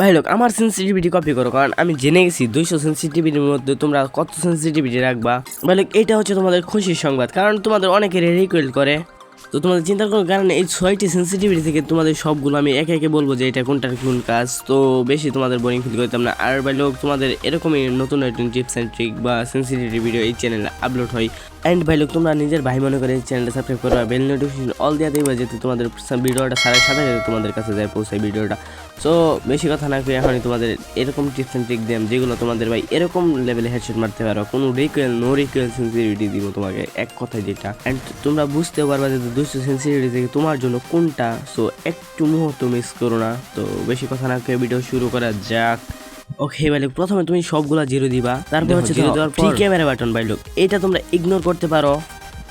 ভাই লোক আমার সেন্সিটিভিটি কপি করো, কারণ আমি জেনে গেছি দুইশো সেন্সিটিভিটির মধ্যে তোমরা কত সেন্সিটিভিটি রাখবা। ভাই লোক এটা হচ্ছে তোমাদের খুশির সংবাদ, কারণ তোমাদের অনেকের রিকোয়েস্ট করে। তো তোমাদের চিন্তা করার কারণে এই ছয়টি সেন্সিটিভিটি থেকে তোমাদের সবগুলো আমি একে একে বলব যে এটা কোনটার কোন কাজ। তো বেশি তোমাদের বোরিং ফিল করতাম না। আর ভাই লোক তোমাদের এরকমই নতুন নতুন টিপস অ্যান্ড ট্রিক বা সেন্সিটিভিটি ভিডিও এই চ্যানেলে আপলোড হয়। অ্যান্ড ভাই লোক তোমরা নিজের ভাই মনে করে এই চ্যানেলটা সাবস্ক্রাইব করো বেল নোটিফিকেশন অল দিয়ে দেবে, যাতে তোমাদের ভিডিওটা সারা সাথে তোমাদের কাছে যায়, পৌঁছায় ভিডিওটা সো বেশি কথা না কয়ে এখনই তোমাদের এরকম টিপস অ্যান্ড ট্রিক দিলাম যেগুলো তোমাদের ভাই এরকম লেভেলে হেডশট মারতে পারো কোনো রিকুয়েল নো রিকুয়েল সেন্সিটিভিটি দিব তোমাকে এক কথায় যেটা। অ্যান্ড তোমরা বুঝতে পারবা যে দুশো সেন্সিটিভিটি থেকে তোমার জন্য কোনটা সো একটু মুহূর্ত মিস করো না। তো বেশি কথা না কয়ে ভিডিও শুরু করা যাক। ওকে ভাই লোক, প্রথমে তুমি সবগুলা জিরো দিবা তারপর হচ্ছে জিরো দেওয়ার পর ক্যামেরা বাটন ভাই লোক এটা তোমরা ইগনোর করতে পারো।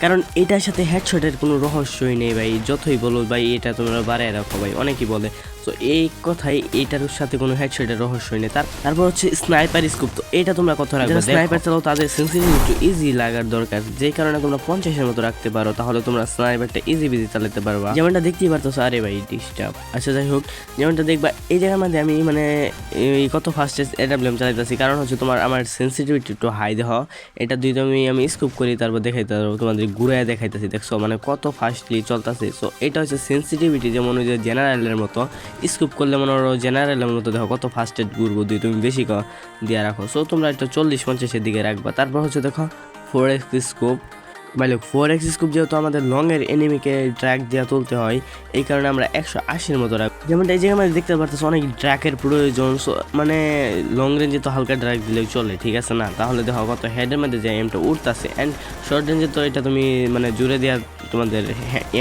কারণ এটার সাথে হেডশটের কোনো রহস্যই নেই ভাই যতই বলো ভাই এটা তোমরা বাড়ায় রাখো ভাই অনেকেই বলে তো এই কথাই এটার সাথে কোনো হেডশটের রহস্যই নেই। তার তারপর হচ্ছে স্নাইপার স্কোপ তো এটা তোমরা কত রাখবে স্নাইপার চালাও তাদের সেন্সিটিভ একটু ইজি লাগার দরকার। যে কারণে তোমরা পঞ্চাশের মতো রাখতে পারো তাহলে তোমরা স্নাইপারটা ইজি বিজি চালাতে পারবা। যেমনটা দেখতেই পারতো আরে ভাই ডিস্টার্ব আচ্ছা যাই হোক যেমনটা দেখবা এই জায়গার মধ্যে আমি মানে এই কত ফাস্টেস্ট এডাব্লিউএম চালাইতেছি। কারণ হচ্ছে তোমার আমার সেন্সিটিভিটি একটু হাই দেহ। এটা দুই আমি আমি স্কুপ করি তারপর দেখাইতে পারব তোমাদের ঘুরায় দেখাইতেছি দেখছ? মানে কত ফাস্টলি চলতেছে। সো এটা হচ্ছে সেন্সিটিভিটি যেমন ওই যে জেনারেলের মতো। স্কুপ করলে মনে করো জেনারেলের মতো দেখো কত ফার্স্ট এড ঘুরবো দিয়ে তুমি বেশি ক- দিয়ে রাখো। সো তোমরা একটা চল্লিশ পঞ্চাশের দিকে রাখবা। তারপর হচ্ছে দেখো ফোর এক্স স্কোপ ভাই লোক ফোর এক্স স্কোপ যেহেতু আমাদের লং এর এনিমিকে ট্র্যাক দিয়ে তুলতে হয়, এই কারণে আমরা একশো আশির মতো রাখব। যেমনটা এই জায়গায় দেখতে পারতেছি অনেক ট্র্যাকের প্রয়োজন মানে লং রেঞ্জে তো হালকা ট্র্যাক দিলেই চলে, ঠিক আছে না? তাহলে দেখো কত হেডের মধ্যে যে এমটা উঠতেছে অ্যান্ড শর্ট রেঞ্জে তো এটা তুমি মানে জুড়ে দেওয়া তোমাদের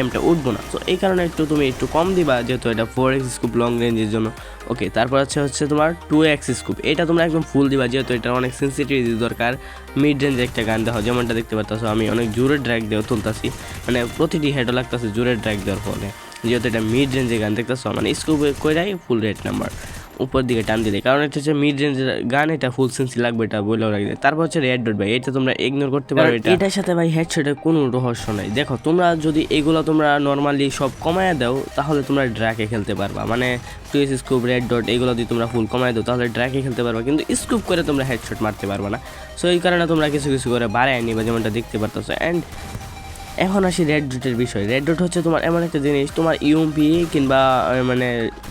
এমটা উঠবো না। তো এই কারণে একটু তুমি একটু কম দিবা, যেহেতু এটা ফোর এক্স স্কুপ লং রেঞ্জের জন্য। ওকে তারপর হচ্ছে হচ্ছে তোমার টু এক্স স্কুপ এটা তোমরা একদম ফুল দিবা, যেহেতু এটা অনেক সেন্সিটিভিটি দরকার মিড রেঞ্জে একটা গান দেওয়া যেমনটা দেখতে পাচ্ছ আমি অনেক জোরে ড্র্যাক দেওয়া তুলতাছি মানে প্রতিটি হেডও লাগতেছে জোরে ড্র্যাক দেওয়ার ফলে। যেহেতু এটা মিড রেঞ্জে গান দেখতেছো মানে স্কুপে কইরাই ফুল রেড নাম্বার উপর দিকে টান দিলে কারণ এটা হচ্ছে মিড রেঞ্জের গান এটা ফুল সেন্সি লাগবে এটা বলেও রাখবে তারপর হচ্ছে রেড ডট ভাই এটা তোমরা ইগনোর করতে পারো এটা। এটার সাথে ভাই হেডশটের কোনো রহস্য নাই। দেখো তোমরা যদি এগুলো তোমরা নর্মালি সব কমায় দাও তাহলে তোমরা ড্র্যাকে খেলতে পারবা। মানে two x scope red dot এগুলো যদি তোমরা ফুল কমায় দাও তাহলে ড্র্যাকে খেলতে পারবা। কিন্তু স্কুপ করে তোমরা হেডশট মারতে পারবা না। সো এই কারণে তোমরা কিছু কিছু করে বাড়ায় নিবা যেমনটা দেখতে পারতেছো। অ্যান্ড এখন আসি রেড ডটের বিষয়। রেড ডট হচ্ছে তোমার এমন একটা জিনিস, তোমার ইউএমপি কিংবা মানে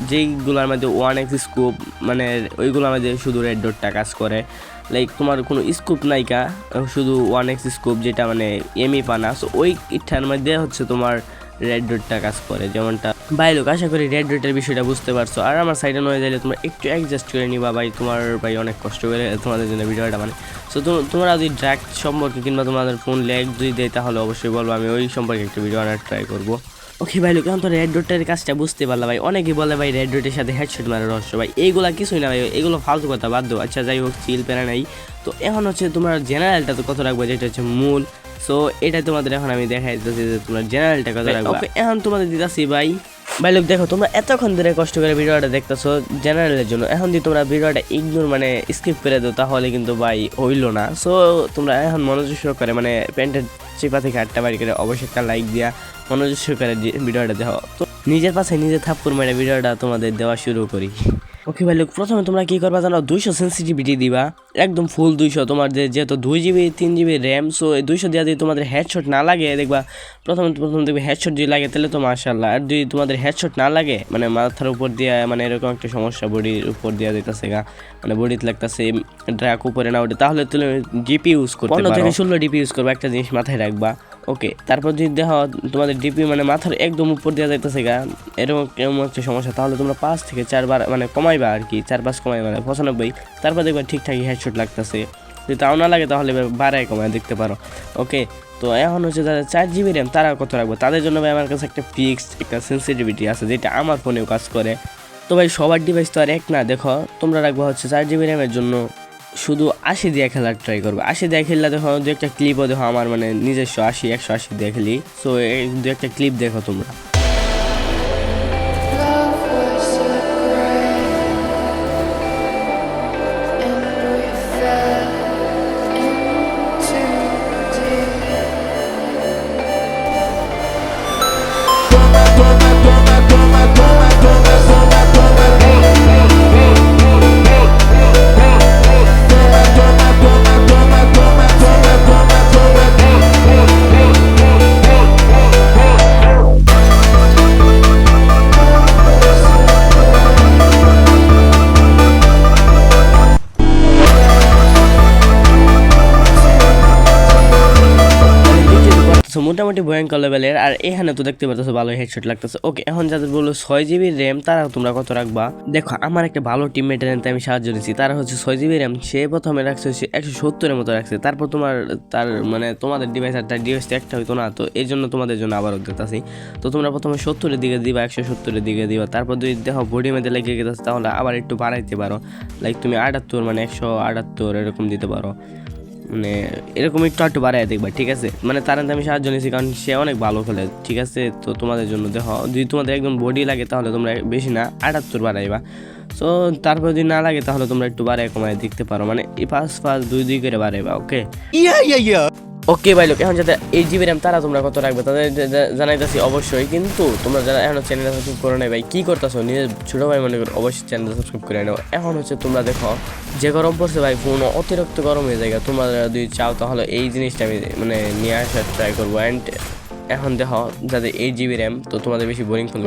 যেইগুলোর মধ্যে ওয়ান এক্স স্কোপ মানে ওইগুলোর মধ্যে শুধু রেড ডটটা কাজ করে। লাইক তোমার কোনো স্কোপ নাইকা শুধু ওয়ান এক্স স্কোপ যেটা মানে এমই পানা। সো ওই ইটার মধ্যে হচ্ছে তোমার রেড ডটটা কাজ করে, যেমনটা ভাই লোক আশা করি রেড ডটের বিষয়টা বুঝতে পারছ। আর আমার সাইডে নয় যাইলে তোমরা একটু অ্যাডজাস্ট করে নিবা ভাই, তোমার ভাই অনেক কষ্ট করে তোমাদের জন্য ভিডিওটা মানে সো তোমরা যদি ড্র্যাক সম্পর্কে কিংবা তোমাদের ফোন ল্যাগ যদি দেয়, তাহলে অবশ্যই বলব আমি ওই সম্পর্কে একটা ভিডিও আনার ট্রাই করব। ওকে ভাই লোক তো রেড ডটের কাজটা বুঝতে পারলাম ভাই। অনেকেই বলে ভাই রেড ডটের সাথে হেডশট মারার রহস্য ভাই। এইগুলা কিছুই না ভাই, এগুলো ফালতু কথা দাও। আচ্ছা যাই হোক চিল প্যারা নাই। তো এখন হচ্ছে তোমার জেনারেলটা তো কত রাখব, যেটা হচ্ছে মূল সো এটা তোমাদের এখন আমি দেখাই দিতেছি যে তোমরা জেনারেলটা কত রাখব। ওকে এখন তোমাদের দিতেছি ভাই। ভাই লোক দেখো তোমরা এতক্ষণ ধরে কষ্ট করে ভিডিওটা দেখতেছো জেনারেলের জন্য। এখন যদি তোমরা ভিডিওটা ইগনোর মানে স্কিপ করে দাও তাহলে কিন্তু ভাই হইল না। সো তোমরা এখন মনোযোগ সহকারে মানে প্যান্টের চিপা থেকে আটটা বাড়ি করে অবশ্যই একটা লাইক দিয়া মনোযোগ সহকারে ভিডিওটা দেখো। তো নিজের পাশে নিজে থাপ্পড় মেরে ভিডিওটা তোমাদের দেওয়া শুরু করি। ওকে ভাই লোক প্রথমে তোমরা কি করবা জানো? দুইশো সেন্সিটিভিটি দিবা। একদম ফুল দুইশো। তোমার যে যেহেতু দুই জিবি তিন জিবি র্যাম সো এই দুইশো দিয়ে যদি তোমাদের হেডশট না লাগে দেখবা প্রথমে প্রথম দেখবে হেডশট যদি লাগে তাহলে তো মার্শাল্লাহ আর যদি তোমাদের হেডশট না লাগে মানে মাথার উপর দিয়ে মানে এরকম একটা সমস্যা বডির উপর দিয়ে দিতেছে গা মানে বডিতে লাগতেছে ড্রাক উপরে না ওঠে তাহলে তুমি ডিপি ইউজ করতে পনেরো থেকে ষোলো ডিপি ইউজ করবে একটা জিনিস মাথায় রাখবা। ওকে তারপর যদি দেখো তোমাদের ডিপি মানে মাথার একদম উপর দেওয়া যাইতেছে গা, এরকম কেমন হচ্ছে সমস্যা? তাহলে তোমরা পাঁচ থেকে চারবার মানে কমাইবা আর কি, চার পাঁচ কমাইবা মানে পঁচানব্বই। তারপর দেখবা ঠিকঠাকই হেডশট লাগতেছে। যদি তাও না লাগে তাহলে বাড়ায় কমায় দেখতে পারো। ওকে তো এখন হচ্ছে যারা চার জিবি র্যাম তারা কত রাখব? তাদের জন্য ভাই আমার কাছে একটা ফিক্সড একটা সেন্সিটিভিটি আছে, যেটা আমার ফোনেও কাজ করে। তো ভাই সবার ডিভাইস তো আর এক না, দেখো, তোমরা রাখব হচ্ছে চার জিবি র্যামের জন্য শুধু আশি দিয়ে খেলার ট্রাই করব। আশি দিয়ে খেললে দেখো দু একটা ক্লিপও দেখো আমার মানে নিজস্ব আশি, একশো আশি দিয়ে খেলি। সো দু একটা ক্লিপ দেখো তোমরা। মোটামুটি ভয়ঙ্কর লেভেলের আর এখানে তো দেখতে পাচ্ছ ভালো হেডশট লাগতেছে। ওকে, এখন যাদের বলল ছয় জিবি র্যাম তারা তোমরা কত রাখবা? দেখো, আমার একটা ভালো টিমমেটের আমি সাহায্য নিচ্ছি তারা হচ্ছে ছয় জিবি র্যাম সে প্রথমে রাখছে হচ্ছে একশো সত্তরের মতো রাখছে। তারপর তোমার, তার মানে তোমাদের ডিভাইস আর তার ডিভাইস একটা হইতো না, তো এই জন্য তোমাদের জন্য আবারও দিতেছি তো তোমরা প্রথমে সত্তরের দিকে দিবা, একশো সত্তরের দিকে দিবা। তারপর যদি দেখো বডি মেতে লেগে গেছে তাহলে আবার একটু বাড়াইতে পারো। লাইক তুমি আটাত্তর মানে একশো আটাত্তর এরকম দিতে পারো। মানে এরকম একটু একটু বাড়াই দেখবা, ঠিক আছে? মানে তার আমি সাহায্য নিয়েছি, কারণ সে অনেক ভালো খেলে, ঠিক আছে? তো তোমাদের জন্য দেখো, যদি তোমাদের একদম বডি লাগে তাহলে তোমরা বেশি না, আটাত্তর বাড়াইবা। সো তারপর যদি না লাগে তাহলে তোমরা একটু বাড়াই কমায় দেখতে পারো মানে এই পাঁচ পাঁচ দুই দুই করে বাড়াইবা ওকে ওকে ভাই লোক এখন যাতে এইট জিবি র্যাম তারা তোমরা কত রাখবে তাদের জানাইতেছি অবশ্যই কিন্তু তোমরা যারা এখনও চ্যানেল সাবস্ক্রাইব করো নাই ভাই কি করতেছো? নিজের ছোটো ভাই মনে করো অবশ্যই চ্যানেল সাবস্ক্রাইব করে নাও। এখন হচ্ছে তোমরা দেখো যে গরম পড়ছে ভাই ফোন অতিরিক্ত গরম হয়ে যায়। তোমরা যদি চাও তাহলে এই জিনিসটা আমি মানে নিয়ে আসার ট্রাই করব। অ্যান্ড এখন দেখো যাদের এইট জিবি র্যাম তো তোমাদের বেশি বোরিং ফোন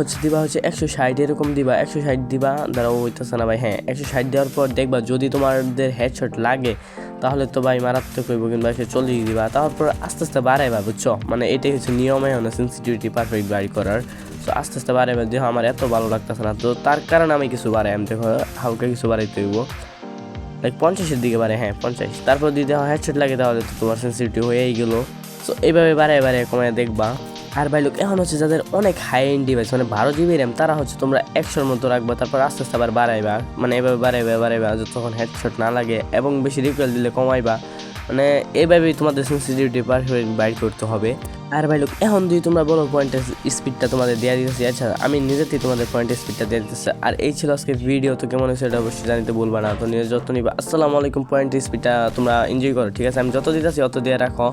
হচ্ছে দিবা হচ্ছে একশো ষাট এরকম দিবা একশো ষাট দিবা দাঁড়াও হইতেছে না ভাই। হ্যাঁ একশো ষাট দেওয়ার পর দেখবা যদি তোমাদের হেডশট লাগে তাহলে তো ভাই মারাত্মক হইব কিংবা একশো চল্লিশ দিবা। তারপর আস্তে আস্তে বাড়াইবা, বুঝছ? মানে এটাই হচ্ছে নিয়মে হলো সেন্সিটিভিটি পারফেক্ট বাড়ি করার। তো আস্তে আস্তে বাড়াইবা, দেখো আমার এত ভালো লাগতেছে না। তো তার কারণে আমি কিছু বাড়াই, আমি দেখো হালকা কিছু বাড়াইতে হইব। লাইক পঞ্চাশের দিকে বাড়ে হ্যাঁ পঞ্চাশ। তারপর যদি হেডশট লাগে তাহলে তো তোমার সেন্সিটিভিটি হয়েই গেলো। সো এইভাবে বাড়ায় বাড়ায় কমায় দেখবা। আর ভাই লোক এখন হচ্ছে যাদের অনেক হাই এন্ড ডিভাইস মানে বারো জিবি র্যাম তারা হচ্ছে তোমরা একশোর মতো রাখবা, তারপর আস্তে আস্তে আবার বাড়াইবা। মানে এভাবে বাড়াইবা বাড়াইবা যতক্ষণ হেডশট না লাগে এবং বেশি রিকোয়েল দিলে কমাইবা। মানে এইভাবেই তোমাদের সেন্সিটিভিটি পারফেক্ট বাইর করতে হবে। আর ভাই লোক এখন যদি তোমরা বলো পয়েন্টের স্পিডটা তোমাদের দেওয়া দিতেছি আচ্ছা আমি নিজেতেই তোমাদের পয়েন্টের স্পিডটা দিয়ে দিতেছি। আর এই ছিল আজকে ভিডিও তো কেমন হয়েছে এটা অবশ্যই জানিতে বলবা না। তো নিজের যত্ন নিবা। আসসালামু আলাইকুম পয়েন্টের স্পিডটা তোমরা এনজয় করো, ঠিক আছে? আমি যত দিতেছি অত দিয়ে রাখো।